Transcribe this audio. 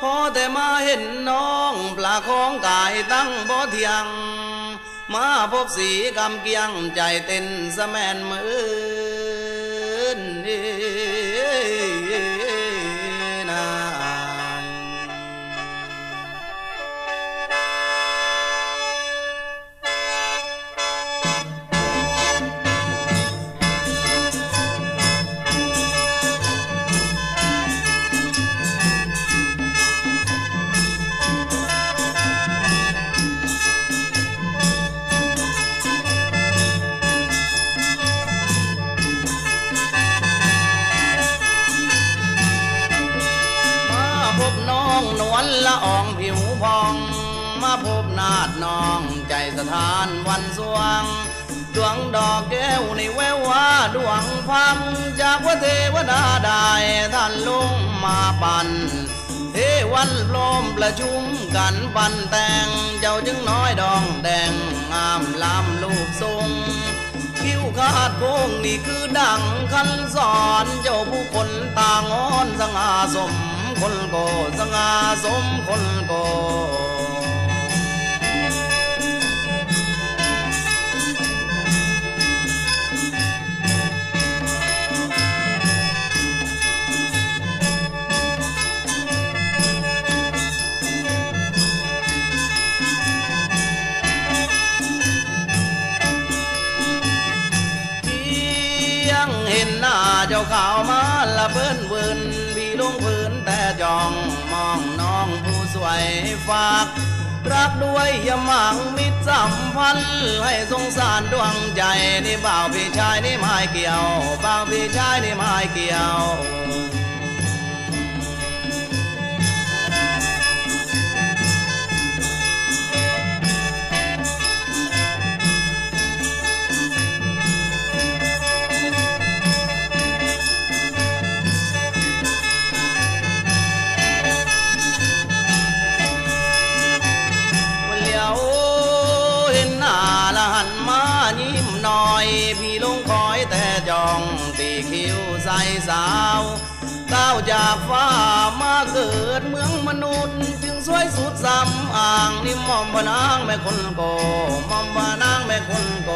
พอแต่มาเห็นน้องปลาของกายตั้งบ่เทียง มาพบสีกำเกียงใจเต้นสะแมนมือนน องนวลละอองผิวพอง มาพบนาดน้องใจสถานวันสวง ดวงดอกแก้วในแววว่าดวงพังจากว่าเทวดาได้ท่านลงมาปันเทวันพร้มประชุมกันปันแต่ง เจ้าจึงน้อยดองแดงงามลำลูกทรงคิ้วคาดโค้งนี่คือดังคันสอนเจ้าผู้คนต่างอ้อนสง่าสม คนโกสง่าสมคนโกเพียงเห็นหน้าเจ้าข่าวมาละเบิ้นเวินพี่ล งพื้นแต่จ้องมองน้องผู้สวยฝาก รักด้วยอย่าหมังมิตรสัมพันธ์ให้สงสารดวงใจนี่บ่าวพี่ชายนี่ไม่เกี่ยวบ่าวพี่ชายนี่ไม่เกี่ยว หน่อย พี่ลงคอยแต่จองตีคิ้วใส่สาวก้าวจากฟ้ามาเกิดเมืองมนุษย์ จึงสวยสุดสำอ่างนิ่มมอมพระนางแม่คนโกมอมพระนางแม่คนโก